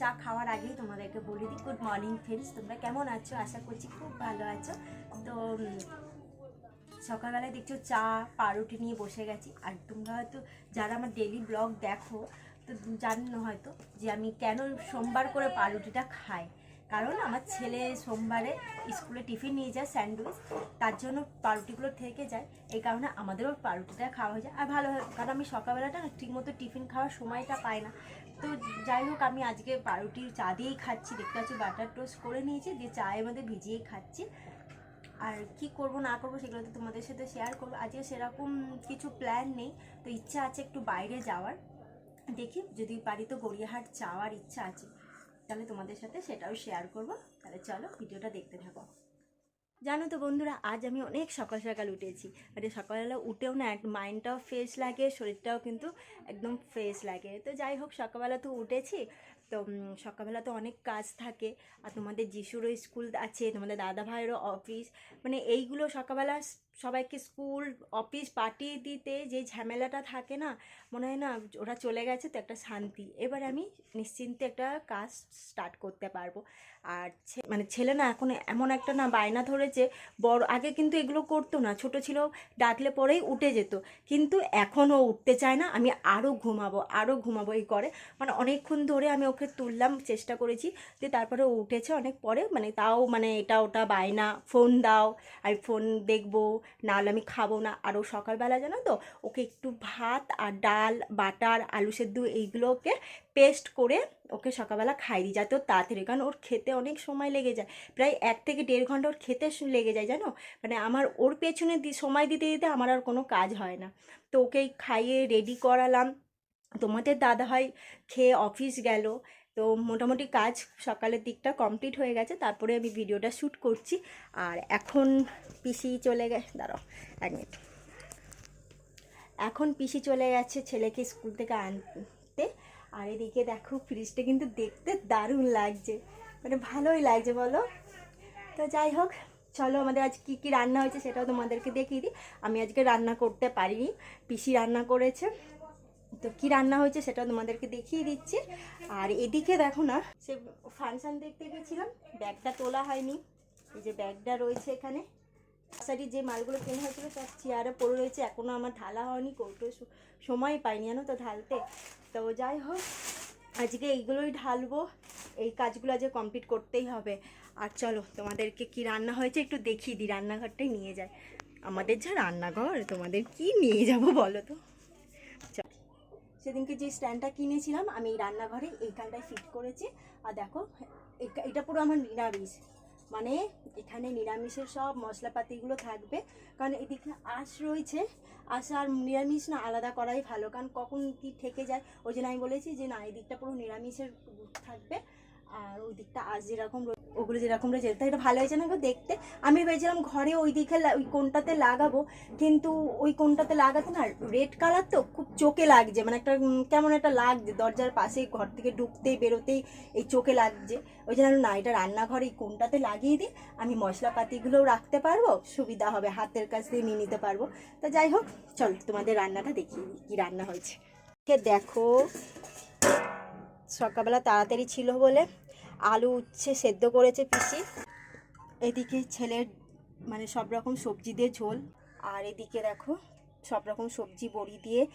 চা খাওয়ার আগেই তোমাদেরকে বলে দিই গুড মর্নিং ফ্রেন্ডস তোমরা কেমন আছো? আশা করছি খুব ভালো আছো। তো সকালবেলায় দেখছ চা, পাউরুটি নিয়ে বসে গেছি। আর তোমরা হয়তো যারা আমার ডেলি ব্লগ দেখো, তো জানো হয়তো যে আমি কেন সোমবার করে পাউরুটিটা খাই। কারণ আমার ছেলে সোমবারে স্কুলে টিফিন নিয়ে যায় স্যান্ডউইচ, তার জন্য পাউরুটিগুলো থেকে যায়। এই কারণে আমাদেরও পাউরুটিটা খাওয়া হয়ে যায়। আর ভালো হয়, কারণ আমি সকালবেলাটা ঠিকমতো টিফিন খাওয়ার সময়টা পাই না। তো যাই হোক, আমি আজকে পাউরুটির চা দিয়েই খাচ্ছি। দেখতে পাচ্ছি বাটার টোস্ট করে নিয়েছি দিয়ে চায়ের মধ্যে ভিজিয়েই খাচ্ছি। আর কি করব, না করব, সেগুলো তো তোমাদের সাথে শেয়ার করব। আজকে সেরকম কিছু প্ল্যান নেই, তো ইচ্ছা আছে একটু বাইরে যাওয়ার। দেখি, যদি পারি তো গড়িয়াহাট যাওয়ার ইচ্ছা আছে, তাহলে তোমাদের সাথে সেটাও শেয়ার করব। তাহলে চলো, ভিডিওটা দেখতে থাকো। জানো তো বন্ধুরা, আজ আমি অনেক সকাল সকাল উঠেছি। আর সকালবেলা উঠেও না মাইন্ডটাও ফ্রেশ লাগে, শরীরটাও কিন্তু একদম ফ্রেশ লাগে। তো যাই হোক, সকালবেলা তো উঠেছি। তো সকালবেলা তো অনেক কাজ থাকে। আর তোমাদের যিশুরও স্কুল আছে, তোমাদের দাদা ভাইয়েরও অফিস। মানে এইগুলো সকালবেলা সবাইকে স্কুল অফিস পাঠিয়ে দিতে যে ঝামেলাটা থাকে না, মনে হয় না ওরা চলে গেছে তো একটা শান্তি। এবার আমি নিশ্চিন্তে একটা কাজ স্টার্ট করতে পারব। আর মানে ছেলে না এখন এমন একটা না বায়না ধরেছে, বড়, আগে কিন্তু এগুলো করতো না। ছোট ছিল, ডাকলে পরেই উঠে যেত। কিন্তু এখনও উঠতে চায় না। আমি আরও ঘুমাবো আরও ঘুমাবো, এই করে। মানে অনেকক্ষণ ধরে আমি ওকে তুললাম, চেষ্টা করেছি যে তারপরে ও উঠেছে অনেক পরে। মানে তাও মানে এটা ওটা বায়না ফোন দাও, আমি ফোন দেখব, নাহলে আমি খাব না। আরও সকালবেলা জানো তো, ওকে একটু ভাত আর ডাল, বাটার, আলু সেদ্ধ এইগুলোকে পেস্ট করে ওকে সকালবেলা খাই দিই, যাতে ওর তাড়াতাড়ি, কারণ ওর খেতে অনেক সময় লেগে যায়। প্রায় এক থেকে দেড় ঘণ্টা ওর খেতে লেগে যায়, জানো? মানে আমার, ওর পেছনে সময় দিতে দিতে আমার আর কোনো কাজ হয় না। তো ওকে খাইয়ে রেডি করালাম। তোমাদের দাদা হয় খেয়ে অফিস গেল। তো মোটামুটি কাজ সকালের দিকটা কমপ্লিট হয়ে গেছে। তারপরে আমি ভিডিওটা শ্যুট করছি। আর এখন পিসি চলে গেছে দাঁড়াও এক মিনিট এখন পিসি চলে গেছে ছেলেকে স্কুল থেকে আনতে। আর এদিকে দেখো ফ্রিজটা কিন্তু দেখতে দারুণ লাগছে। মানে ভালোই লাগছে, বলো? তো যাই হোক, চলো আমাদের আজ কী কী রান্না হয়েছে সেটাও তোমাদেরকে দেখিয়ে দিই। আমি আজকে রান্না করতে পারিনি, পিসি রান্না করেছে। তো কি রান্না হয়েছে সেটাও তোমাদেরকে দেখিয়ে দিচ্ছি। আর এদিকে দেখো না, সে ফাংশন দেখতে গেছিলাম, ব্যাগটা তোলা হয়নি। এই যে ব্যাগটা রয়েছে এখানে। সারি যে মালগুলো কেনা হয়েছিল সব চেয়ারে পড়ে রয়েছে এখনও আমার ঢালা হয়নি কৌটো সময় পাইনি জানো তো ঢালতে। তো যাই হোক, আজকে এইগুলোই ঢালবো। এই কাজগুলো আজকে কমপ্লিট করতেই হবে। আর চলো, তোমাদেরকে কি রান্না হয়েছে একটু দেখিয়ে দিই, রান্নাঘরটাই নিয়ে যায় আমাদের যা রান্নাঘর, তোমাদের কি নিয়ে যাব বলো তো। সেদিনকে যে স্ট্যান্ডটা কিনেছিলাম, আমি এই রান্নাঘরে এই এইখানটায় ফিট করেছি। আর দেখো, এটা পুরো আমার নিরামিষ। মানে এখানে নিরামিষের সব মশলাপাতিগুলো থাকবে। কারণ এদিকে আঁশ রয়েছে। আঁশ আর নিরামিষ না আলাদা করাই ভালো। কারণ কখন কি থেকে যায়, ওই জন্য আমি বলেছি যে না, এদিকটা দিকটা পুরো নিরামিষের থাকবে। আর ওই দিকটা আশ যেরকম ওগুলো যেরকম রয়েছে এটা ভালো হয়েছে না দেখতে? আমি ভেবেছিলাম ঘরে ওই দিকে ওই কোনটাতে লাগাবো, কিন্তু ওই কোনটাতে লাগাতে না রেড কালার তো খুব চোখে লাগছে মানে একটা কেমন একটা লাগছে। দরজার পাশে ঘর থেকে ঢুকতেই বেরোতেই এই চোখে লাগছে। ওই জন্য না, এটা রান্নাঘরে, এই কোনটাতে লাগিয়ে দিই, আমি মশলাপাতিগুলোও রাখতে পারব, সুবিধা হবে, হাতের কাছ দিয়ে নিয়ে নিতে পারব। তা যাই হোক, চল তোমাদের রান্নাটা দেখিয়ে দিই, কী রান্না হয়েছে। দেখো, সকালবেলা তাড়াতাড়ি ছিল বলে আলু উচ্ছে সেদ্ধ করেছে পিসি। এদিকে ছেলের মানে সব রকম সবজি দিয়ে ঝোল। আর এদিকে দেখো, সব রকম সবজি বড়ি দিয়ে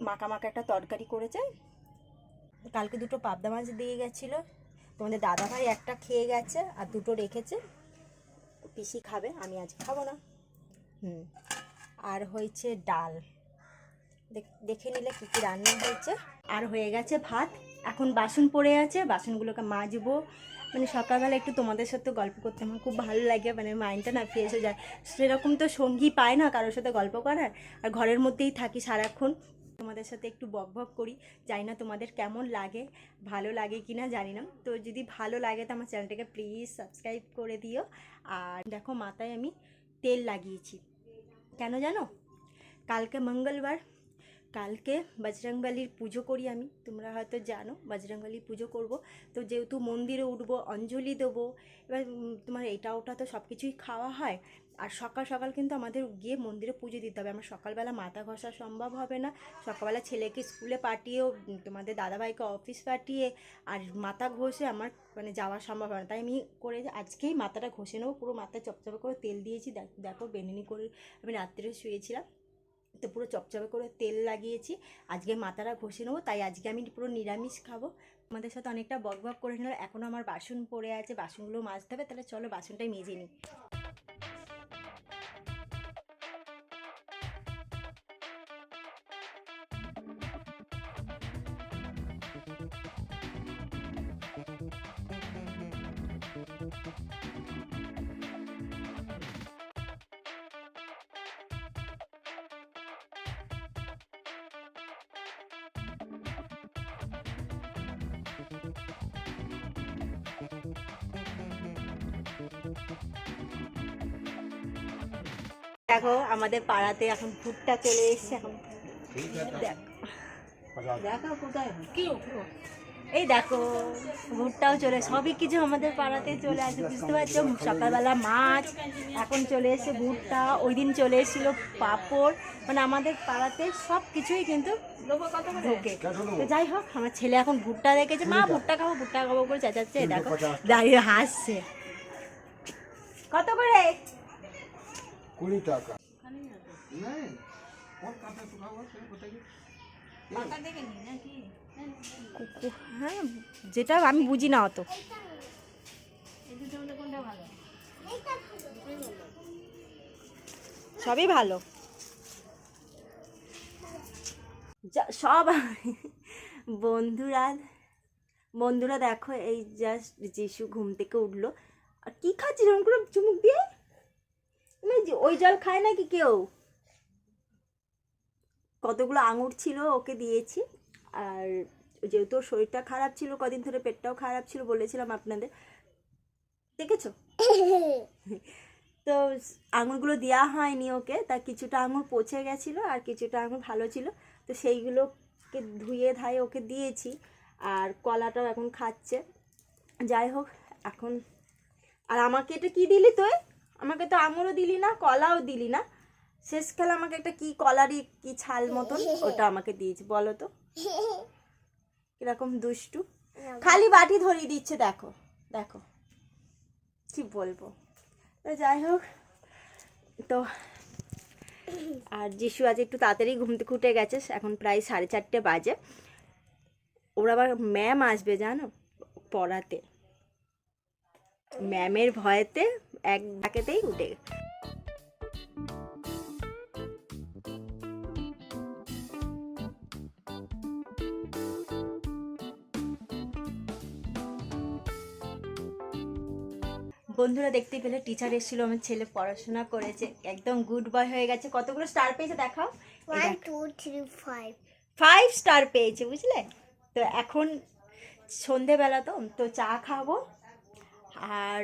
মাখা মাখা একটা তরকারি করেছে। কালকে দুটো পাবদা মাছ দিয়ে গেছিল। তোমাদের দাদা ভাই একটা খেয়ে গেছে আর দুটো রেখেছে। পিসি খাবে, আমি আজ খাব না। হুম। আর হয়েছে ডাল। দেখে নিলে কী কী রান্না হয়েছে। আর হয়ে গেছে ভাত। এখন বাসন পড়ে আছে, বাসনগুলোকে মাজবো। মানে সকালবেলা একটু তোমাদের সাথে গল্প করতে আমার খুব ভালো লাগে মানে মাইন্ডটা না ফ্রেশ হয়ে যায়। সেরকম তো সঙ্গী পায় না কারোর সাথে গল্প করার, আর ঘরের মধ্যেই থাকি সারাক্ষণ। তোমাদের সাথে একটু বক বক করি, জানি না তোমাদের কেমন লাগে, ভালো লাগে কি না জানি না। তো যদি ভালো লাগে তো আমার চ্যানেলটাকে প্লিজ সাবস্ক্রাইব করে দিও। আর দেখো মাথায় আমি তেল লাগিয়েছি। কেন জানো? কালকে মঙ্গলবার কালকে বজরংবলির পুজো করি আমি, তোমরা হয়তো জানো বজরংবলির পুজো করব। তো যেহেতু মন্দিরে উঠবো, অঞ্জলি দেবো, এবার তোমার এটা ওটা তো সব কিছুই খাওয়া হয়, আর সকাল সকাল কিন্তু আমাদের গিয়ে মন্দিরে পুজো দিতে হবে। আমার সকালবেলা মাথা ঘষা সম্ভব হবে না। সকালবেলা ছেলেকে স্কুলে পাঠিয়েও তোমাদের দাদাভাইকে অফিস পাঠিয়ে, আর মাথা ঘষে আমার মানে যাওয়া সম্ভব হয় না। তাই আমি করে আজকেই মাথাটা ঘষে নেব, পুরো মাথায় চপচপে করে তেল দিয়েছি। দেখ- বেনিনি করে আমি রাত্রে শুয়েছিলাম। তো পুরো চপচপে করে তেল লাগিয়েছি। আজকে মাথাটা ঘষে নেব, তাই আজকে আমি পুরো নিরামিষ খাব। আমাদের সাথে অনেকটা বক বক করে নিল এখনও আমার বাসন পড়ে আছে, বাসনগুলো মাজতে হবে, তাহলে চলো বাসনটাই মেজে নিই। দেখো আমাদের পাড়াতে এখন ভুট্টা চলে এসছে এখন দেখ। দেখা কোথায় এই দেখো ভুট্টাও চলে সবই কিছু আমাদের পাড়াতে চলে আসে বুঝতে পারছ? সকালবেলা মাছ এখন চলে এসে ভুট্টা ওই দিন চলে এসেছিল পাঁপড়। মানে আমাদের পাড়াতে সব কিছুই কিন্তু ঢোকে তো যাই হোক আমার ছেলে এখন ভুট্টা দেখেছে। মা ভুট্টা খাব ভুট্টা খাব করে চেঁচাচ্ছে দেখো। দাঁড়িয়ে হাসছে। কত করে? কুড়ি টাকা। কুকু- হ্যাঁ যেটা আমি বুঝি না অত। সবই ভালো। যা- সব বন্ধুরা বন্ধুরা দেখো এই জাস্ট যিশু ঘুম থেকে উঠল। আর কি খাচ্ছি এরকম করে চুমুক দিয়ে? মানে ওই জল খায় নাকি কেউ? কতগুলো আঙুর ছিল ওকে দিয়েছি। আর যেহেতু ওর শরীরটা খারাপ ছিল, কদিন ধরে পেটটাও খারাপ ছিল বলেছিলাম আপনাদের। দেখেছ? তো আঙুরগুলো দেওয়া হয়নি ওকে, তা কিছুটা আঙুর পচে গেছিল আর কিছুটা আঙুর ভালো ছিল। তো সেইগুলোকে ধুয়ে ধায়ে ওকে দিয়েছি। আর কলাটাও এখন খাচ্ছে। যাই হোক, এখন আর আমাকে এটা কি দিলি তুই? আমাকে তো আঙুরও দিলি না, কলাও দিলি না। শেষকালে আমাকে একটা কি কলারই, কি ছাল মতন, ওটা আমাকে দিয়েছে, বলো তো। কীরকম দুষ্টু। খালি বাটি ধরিয়ে দিচ্ছে, দেখো দেখো। কি বলব। তো যাই হোক, তো আর যিশু আজ একটু তাড়াতাড়ি ঘুম থেকে গেছে, এখন প্রায় সাড়ে চারটে বাজে। ওরা আবার ম্যাম আসবে, জানো, পড়াতে। ম্যামের ভয়েতে এক ডাকেতেই উঠে বন্ধুরা দেখতে পেলে টিচার এসেছিল আমার ছেলে পড়াশোনা করেছে একদম গুড বয় হয়ে গেছে। কতগুলো স্টার পেয়েছে দেখাও? One, two, three, five. Five star পেয়েছে বুঝলে? তো এখন সন্ধেবেলা তো তো চা খাব আর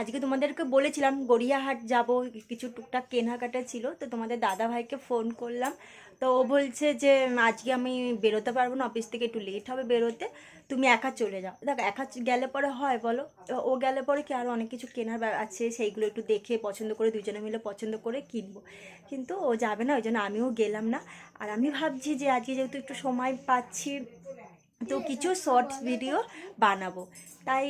আজকে তোমাদেরকে বলেছিলাম, গড়িয়াহাট যাব। কিছু টুকটাক কেনাকাটা ছিল, তো তোমাদের দাদা ভাইকে ফোন করলাম। তো ও বলছে যে, আজকে আমি বেরোতে পারব না অফিস থেকে একটু লেট হবে বেরোতে। তুমি একা চলে যাও। দেখো, একা গেলে পরে হয়, বলো। ও গেলে পরে কি আরও অনেক কিছু কেনার আছে, সেইগুলো একটু দেখে পছন্দ করে, দুজনে মিলে পছন্দ করে কিনবো। কিন্তু ও যাবে না, ওই জন্য আমিও গেলাম না। আর আমি ভাবছি যে, আজকে যেহেতু একটু সময় পাচ্ছি, তো কিছু শর্টস ভিডিও বানাবো। তাই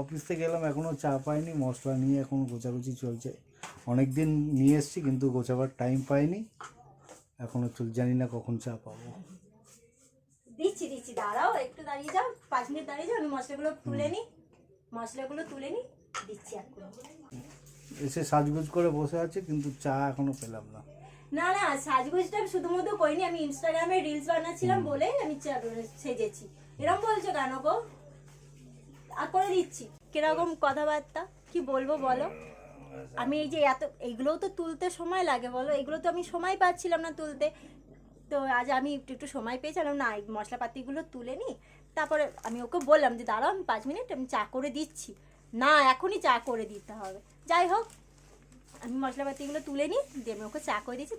অফিস থেকে গেলাম এখনও চা পাইনি মশলা নিয়ে এখন গোছাগুছি চলছে। অনেক দিন নিয়ে এসেছি কিন্তু গোছাবার টাইম পাইনি। এখনও চল জানি না কখন চা পাবো। দিচ্ছি দিচ্ছি দাঁড়াও একটু দাঁড়িয়ে যাও পাঁচ মিনিট দাঁড়িয়ে যাও আমি মশলাগুলো তুলে নিই মশলাগুলো তুলে নিই দিচ্ছি এখন। এসে সাজগুজ করে বসে আছে কিন্তু চা এখনও পেলাম না। না না সাজগোজটা শুধুমাত্র করিনি আমি ইনস্টাগ্রামে রিলস বানাচ্ছিলাম বলে আমি সেজেছি। এরকম বলছো কেন গো? করে দিচ্ছি। কীরকম কথাবার্তা? কি বলব বলো? আমি এই যে এত এইগুলোও তো তুলতে সময় লাগে, বলো? এগুলো তো আমি সময় পাচ্ছিলাম না তুলতে। তো আজ আমি একটু একটু সময় পেয়েছিলাম, না, এই মশলাপাতিগুলো তুলে নিই। তারপরে আমি ওকে বললাম যে, দাঁড়াও, আমি পাঁচ মিনিট, আমি চা করে দিচ্ছি। না, এখনই চা করে দিতে হবে। যাই হোক, আমি মশলাপাতিগুলো তুলে নিই, দিয়ে আমি ওকে চা করে দিচ্ছি।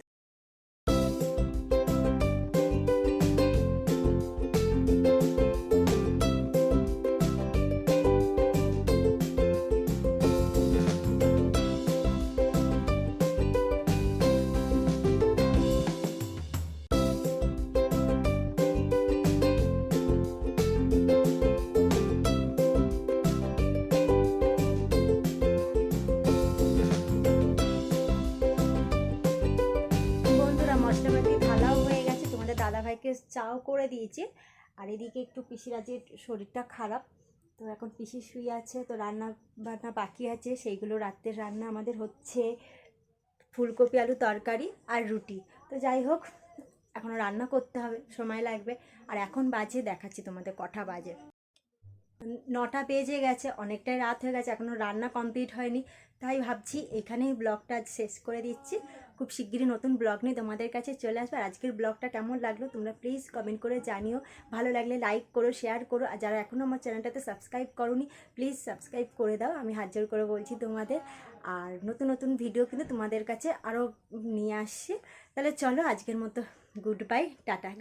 চাও করে দিয়েছে। আর এদিকে একটু পিসিরাজের শরীরটা খারাপ। তো এখন পিসি শুয়ে আছে, তো রান্না বান্না বাকি আছে। সেইগুলো রাত্রের রান্না আমাদের হচ্ছে ফুলকপি, আলু তরকারি আর রুটি। তো যাই হোক এখনও রান্না করতে হবে, সময় লাগবে। আর এখন বাজে, দেখাচ্ছি তোমাদের কটা বাজে। নটা বেজে গেছে, অনেকটাই রাত হয়ে গেছে এখনও রান্না কমপ্লিট হয়নি। তাই ভাবছি এখানেই ব্লগটা শেষ করে দিচ্ছি। খুব শিগগিরই নতুন ব্লগ নিয়ে তোমাদের কাছে চলে আসবে। আর আজকের ব্লগটা কেমন লাগল তোমরা প্লিজ কমেন্ট করে জানিও। ভালো লাগলে লাইক করো শেয়ার করো। আর যারা এখনও আমার চ্যানেলটাতে সাবস্ক্রাইব করোনি প্লিজ সাবস্ক্রাইব করে দাও। আমি হাত জোর করে বলছি তোমাদের। আর নতুন নতুন ভিডিও কিন্তু তোমাদের কাছে আরও নিয়ে আসছি। তাহলে চলো আজকের মতো গুড বাই টাটা